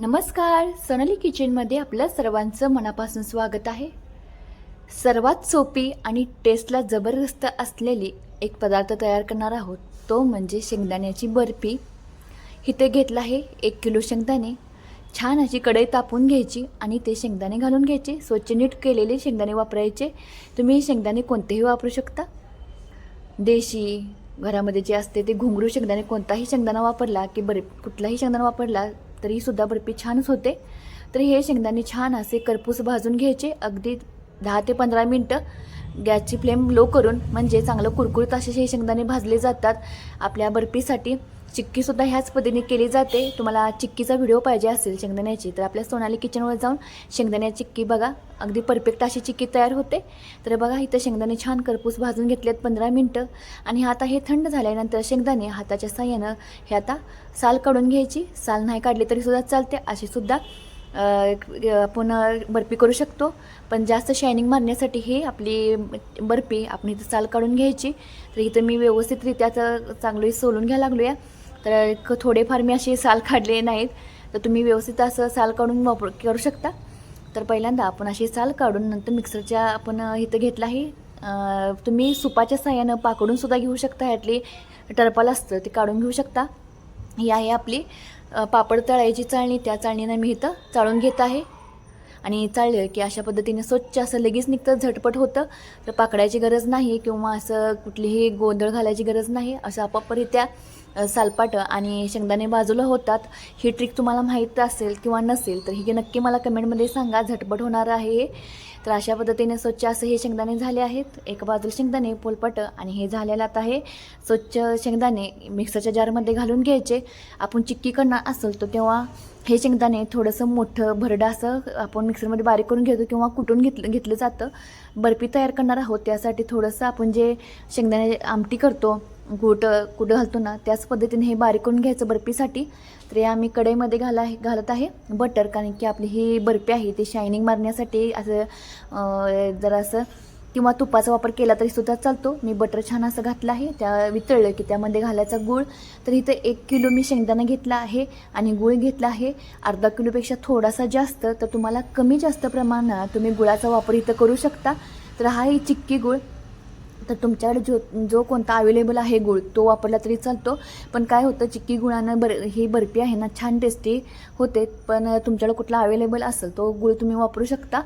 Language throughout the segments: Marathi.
नमस्कार. सोनाली किचनमध्ये आपल्या सर्वांचं मनापासून स्वागत आहे. सर्वात सोपी आणि टेस्टला जबरदस्त असलेली एक पदार्थ तयार करणार आहोत. तो म्हणजे शेंगदाण्याची बर्फी. इथे घेतला आहे एक किलो शेंगदाणे. छान अशी कढई तापून घ्यायची आणि ते शेंगदाणे घालून घ्यायचे. स्वच्छ नीट केलेले शेंगदाणे वापरायचे. तुम्ही शेंगदाणे कोणतेही वापरू शकता. देशी घरामध्ये जे असते ते घुंगरू शेंगदाणे कोणताही शेंगदाणा वापरला की बर्फ कुठलाही शेंगदाणा वापरला तरीसुद्धा बर्फी छानच होते. तर हे शेंगदाणे छान असे करपूस भाजून घ्यायचे. अगदी दहा ते पंधरा मिनटं गॅसची फ्लेम लो करून म्हणजे चांगलं कुरकुरीत असे हे शेंगदाणे भाजले जातात. आपल्या बर्फीसाठी चिक्कीसुद्धा ह्याच पद्धतीने केली जाते. तुम्हाला चिक्कीचा व्हिडिओ पाहिजे असेल शेंगदाण्याची तर आपल्या सोनाली किचनवर जाऊन शेंगदाण्याची चिक्की बघा. अगदी परफेक्ट अशी चिक्की तयार होते. तर बघा इथं शेंगदाणे छान करपूस भाजून घेतलेत पंधरा मिनटं. आणि आता हे थंड झाल्यानंतर शेंगदाणे हाताच्या साह्यानं हे आता साल काढून घ्यायची. साल नाही काढली तरीसुद्धा चालते. अशी सुद्धा आपण बर्फी करू शकतो. पण जास्त शायनिंग मारण्यासाठी ही आपली बर्फी आपण इथं साल काढून घ्यायची. तर इथं मी व्यवस्थितरित्या चांगली सोलून घ्यायला लागलो आहे तर एक थोडेफार मी असे साल काढले नाहीत. तर तुम्ही व्यवस्थित असं साल काढून वापर करू शकता. तर पहिल्यांदा आपण अशी साल काढून नंतर मिक्सरच्या आपण इथं घेतला आहे. तुम्ही सुपाच्या साह्यानं पाकडूनसुद्धा घेऊ शकता. ह्यातली टरपाल असतं ते काढून घेऊ शकता. ही आहे आपली पापड तळायची चाळणी. त्या चाळणीनं मी इथं चाळून घेत आहे. आणि चाळलं की अशा पद्धतीने स्वच्छ असं लगेच निघतं झटपट होतं. तर पाकडायची गरज नाही किंवा असं कुठलीही गोंधळ घालायची गरज नाही. असं आपापरित्या सालपाटं आणि शेंगदाणे बाजूला होतात. ही ट्रिक तुम्हाला माहीत असेल किंवा नसेल तर ही नक्की मला कमेंटमध्ये सांगा. झटपट होणार आहे हे. तर अशा पद्धतीने स्वच्छ असं हे शेंगदाणे झाले आहेत. एक बाजूला शेंगदाणे पोलपाटं आणि हे झालेलं आता आहे स्वच्छ शेंगदाणे मिक्सरच्या जारमध्ये घालून घ्यायचे. आपण चिक्की करणार असेल तर तेव्हा हे शेंगदाणे थोडंसं मोठं भरडं असं आपण मिक्सरमध्ये बारीक करून घेतो किंवा कुटून घेतलं घेतलं जातं. बर्फी तयार करणार आहोत. त्यासाठी थोडंसं आपण जे शेंगदाणे आमटी करतो घोट कुठं घालतो ना त्याच पद्धतीने हे बारीक करून घ्यायचं बर्फीसाठी. तर हे आम्ही कढईमध्ये घाला घालत आहे बटर कारण की आपली ही बर्फी आहे ती शायनिंग मारण्यासाठी असं जरा जरासं किंवा तुपाचा वापर केला तरी सुद्धा चालतो. मी बटर छान असं घातलं आहे त्या वितळलं की त्यामध्ये घालायचा गूळ. तर इथं एक किलो मी शेंगदाणा घेतला आहे आणि गूळ घेतला आहे. अर्धा किलोपेक्षा थोडासा जास्त तर तुम्हाला कमी जास्त प्रमाणात तुम्ही गुळाचा वापर इथं करू शकता. तर हा ही चिक्की गूळ. तर तुमच्याकडे जो जो कोणता अवेलेबल आहे गुळ तो वापरला तरी चालतो. पण काय होतं चिक्की गुळानं बर ही बर्फी आहे ना छान टेस्टी होते. पण तुमच्याकडे कुठला अवेलेबल असेल तो गुळ तुम्ही वापरू शकता.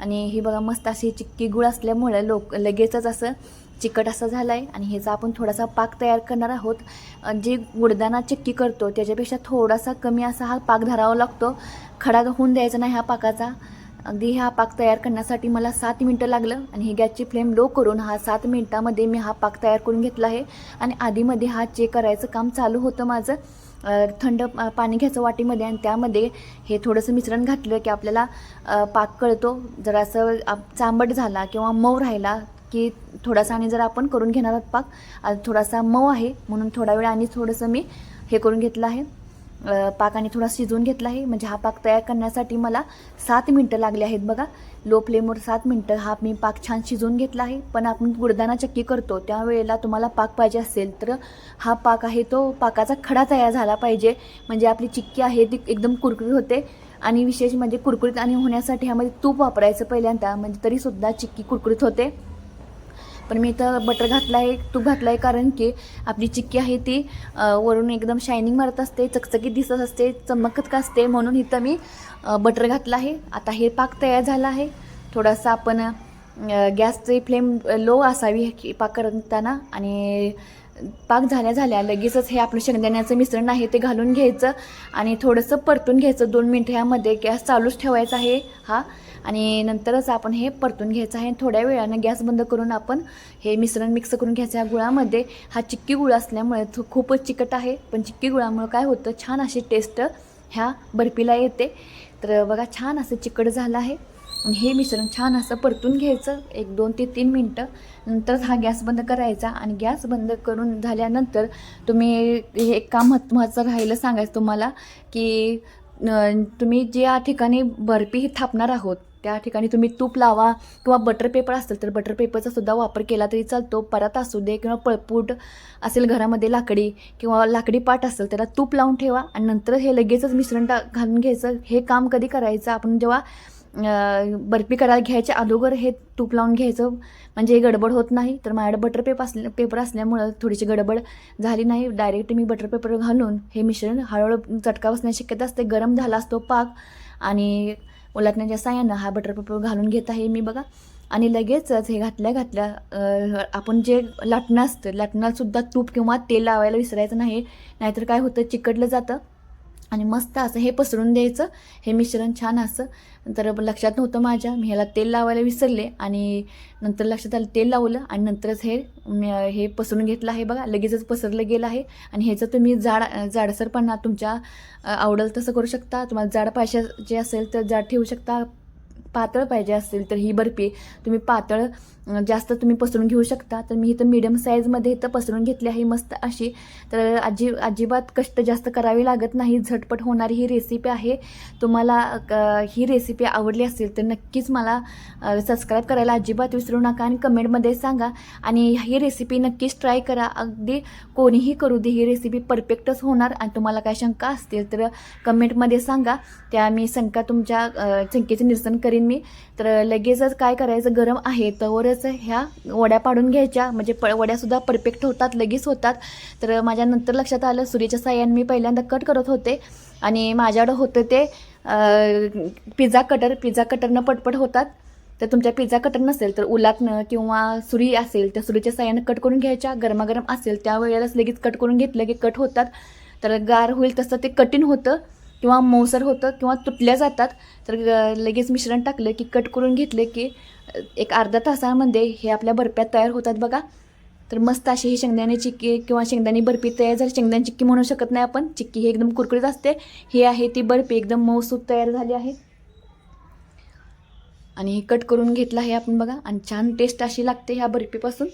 आणि ही बघा मस्त अशी चिक्की गुळ असल्यामुळे लोक लगेचच असं चिकट असं झालं आहे आणि ह्याचा आपण थोडासा पाक तयार करणार आहोत. जे गुडदाना चिक्की करतो त्याच्यापेक्षा थोडासा कमी असा हा पाक धरावा लागतो. खडा होऊन द्यायचा नाही ह्या पाकाचा. अगदी हा पाक तयार करण्यासाठी मला सात मिनटं लागलं आणि ही गॅसची फ्लेम लो करून हा सात मिनटामध्ये मी हा पाक तयार करून घेतला आहे. आणि आधीमध्ये हा चेक करायचं काम चालू होतं माझं. थंड पाणी घ्यायचं वाटीमध्ये आणि त्यामध्ये हे थोडंसं मिश्रण घातलं की आपल्याला पाक कळतो. जरासं आप- चांबट झाला किंवा मऊ राहिला की थोडासा आणि जर आपण करून घेणार आहोत पाक. थोडासा मऊ आहे म्हणून थोडा वेळ आणि थोडंसं मी हे करून घेतलं आहे. पाकाने थोडा शिजवून घेतला आहे. म्हणजे हा पाक तयार करण्यासाठी मला सात मिनटं लागले आहेत बघा. लो फ्लेमवर सात मिनटं हा मी पाक छान शिजवून घेतला आहे. पण आपण गुडदाना चक्की करतो त्यावेळेला तुम्हाला पाक पाहिजे असेल तर हा पाक आहे तो पाकाचा खडा तयार झाला पाहिजे. म्हणजे आपली चिक्की आहे ती एकदम कुरकुरीत होते. आणि विशेष म्हणजे कुरकुरीत आणि होण्यासाठी ह्यामध्ये तूप वापरायचं पहिल्यांदा. म्हणजे तरीसुद्धा चिक्की कुरकुरीत होते. पण मी इथं बटर घातलं आहे तूप घातलं आहे कारण की आपली चिक्की आहे ती वरून एकदम शायनिंग मारत असते चकचकीत दिसत असते चमकत का असते म्हणून इथं मी बटर घातलं आहे. आता हे पाक तयार झाला आहे. थोडासा आपण गॅसचे गॅसची फ्लेम लो असावी पाक करताना आणि पाक झाल्या झाल्या लगेचच हे आपलं शेंगदाण्याचं मिश्रण आहे ते घालून घ्यायचं आणि थोडंसं परतून घ्यायचं दोन मिनटं ह्यामध्ये. गॅस चालूच ठेवायचा आहे हा. आणि नंतरच आपण हे परतून घ्यायचं आहे. थोड्या वेळानं गॅस बंद करून आपण हे मिश्रण मिक्स करून घ्यायचं या गुळामध्ये हा चिक्की गुळ असल्यामुळे तो खूपच चिकट आहे. पण चिक्की गुळामुळे काय होतं? छान अशी टेस्ट ह्या बर्फीला येते. तर बघा छान असं चिकट झालं आहे. आणि हे मिश्रण छान असं परतून घ्यायचं. एक दोन ते तीन मिनटं. नंतरच हा गॅस बंद करायचा आणि गॅस बंद करून झाल्यानंतर तुम्ही हे एक काम महत्त्वाचं राहिलं सांगायचं तुम्हाला की तुम्ही ज्या ठिकाणी बर्फी ही थापणार आहोत त्या ठिकाणी तुम्ही तूप लावा किंवा बटर पेपर असेल तर बटर पेपरचा सुद्धा वापर केला तरी चालतो. परात असू दे किंवा पळपूट असेल घरामध्ये लाकडी किंवा लाकडी पाट असेल त्याला तूप लावून ठेवा आणि नंतर हे लगेचच मिश्रण टा घालून घ्यायचं. हे काम कधी करायचं? आपण जेव्हा बर्फी करायला घ्यायच्या अगोदर हे तूप लावून घ्यायचं. म्हणजे हे गडबड होत नाही तर माझ्याकडे बटर पेपर असल्या पेपर असल्यामुळं थोडीशी गडबड झाली नाही. डायरेक्ट मी बटर पेपर घालून हे मिश्रण हळूहळू चटका बसण्याची शक्यता असते. गरम झाला असतो पाक आणि ओलाटण्याच्या साह्यानं हा बटर पेपर घालून घेत आहे मी बघा. आणि लगेचच हे घातल्या घातल्या आपण जे लाटणं असतं लाटणातसुद्धा तूप किंवा तेल लावायला विसरायचं नाही. नाहीतर काय होतं? चिकटलं जातं. आणि मस्त असं हे पसरून द्यायचं. हे मिश्रण छान असं. तर लक्षात नव्हतं माझ्या. मी ह्याला तेल लावायला विसरले आणि नंतर लक्षात आलं तेल लावलं आणि नंतरच हे हे पसरून घेतलं आहे बघा. लगेचच पसरलं गेलं आहे. आणि ह्याचं तुम्ही जाड जाडसरपणा तुमच्या आवडेल तसं करू शकता. तुम्हाला जाड पाहिजे जे असेल तर जाड ठेवू शकता. पातळ पाहिजे असेल तर ही बर्फी तुम्ही पातळ जास्त तुम्ही पसरून घेऊ शकता. तर मी इथं मीडियम साईजमध्ये इथं पसरून घेतली आहे मस्त अशी. तर अजि अजिबात कष्ट जास्त करावे लागत नाही. झटपट होणारी ही रेसिपी आहे. तुम्हाला ही रेसिपी आवडली असेल तर नक्कीच मला सबस्क्राईब करायला अजिबात विसरू नका आणि कमेंटमध्ये सांगा. आणि ही रेसिपी नक्कीच ट्राय करा. अगदी कोणीही करू दे ही रेसिपी परफेक्टच होणार. आणि तुम्हाला काय शंका असतील तर कमेंटमध्ये सांगा. त्या मी शंका तुमच्या शंकेचे निरसन करेन. मी. तर लगेचच काय करायचं? गरम आहे. तवरच ह्या वड्या पाडून घ्यायच्या. म्हणजे प वड्यासुद्धा परफेक्ट होतात लगेच होतात. तर माझ्या नंतर लक्षात आलं सुरीच्या साह्याने मी पहिल्यांदा कट करत होते. आणि माझ्याकडं होतं ते पिझ्झा कटर पिझ्झा कटरनं पटपट होतात. तर तुमच्या पिझ्झा कटर नसेल तर उलाटणं किंवा सुरी असेल त्या सुरीच्या साह्यानं कट करून घ्यायच्या. गरमागरम असेल त्यावेळेलाच लगेच कट करून घेतलं की कट होतात. तर गार होईल तसं ते कठीण होतं. किंवा मौसर होतं किंवा तुटल्या जातात तर लगेच मिश्रण टाकलं की कट करून घेतले की एक अर्धा तासामध्ये हे आपल्या बर्फ्यात तयार होतात बघा. तर मस्त अशी ही शेंगदाणे चिक्की किंवा शेंगदाणे बर्फी तयार झाली. शेंगदाणे चिक्की म्हणू शकत नाही आपण. चिक्की ही एकदम कुरकुरीत असते. ही आहे ती बर्फी. एकदम मऊसूत तयार झाली आहे. आणि हे कट करून घेतलं आहे आपण बघा. आणि छान टेस्ट अशी लागते ह्या बर्फीपासून.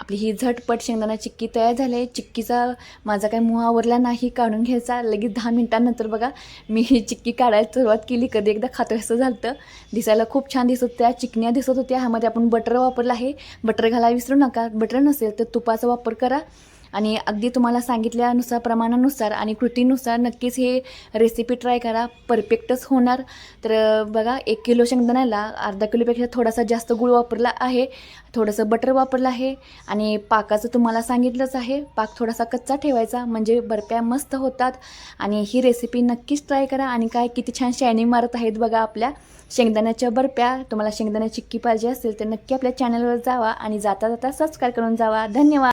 आपली ही झटपट शेंगदाणा चिक्की तयार झाली आहे. चिक्कीचा माझा काही मुह आवरला नाही काढून घ्यायचा. लगेच दहा मिनिटांनंतर बघा मी ही चिक्की काढायला सुरुवात केली. कधी एकदा खातो असं झालं दिसायला खूप छान दिसत होत्या चिकण्या दिसत होत्या. ह्यामध्ये आपण बटर वापरलं आहे. बटर घालायला विसरू नका. बटर नसेल तर तुपाचा वापर करा. आणि अगदी तुम्हाला सांगितल्यानुसार प्रमाणानुसार आणि कृतीनुसार नक्कीच हे रेसिपी ट्राय करा. परफेक्टच होणार. तर बघा एक किलो शेंगदाण्याला अर्धा किलोपेक्षा थोडासा जास्त गूळ वापरला आहे. थोडंसं बटर वापरलं आहे. आणि पाकाचं तुम्हाला सांगितलंच आहे. पाक थोडासा कच्चा ठेवायचा म्हणजे बर्फ्या मस्त होतात. आणि ही रेसिपी नक्कीच ट्राय करा. आणि काय किती छान शायनिंग मारत आहेत बघा आपल्या शेंगदाण्याच्या बर्फ्या तुम्हाला शेंगदाण्याची चिक्की पाहिजे असेल तर नक्की आपल्या चॅनलवर जावा आणि जाता जाता सबस्क्राईब करून जावा. धन्यवाद!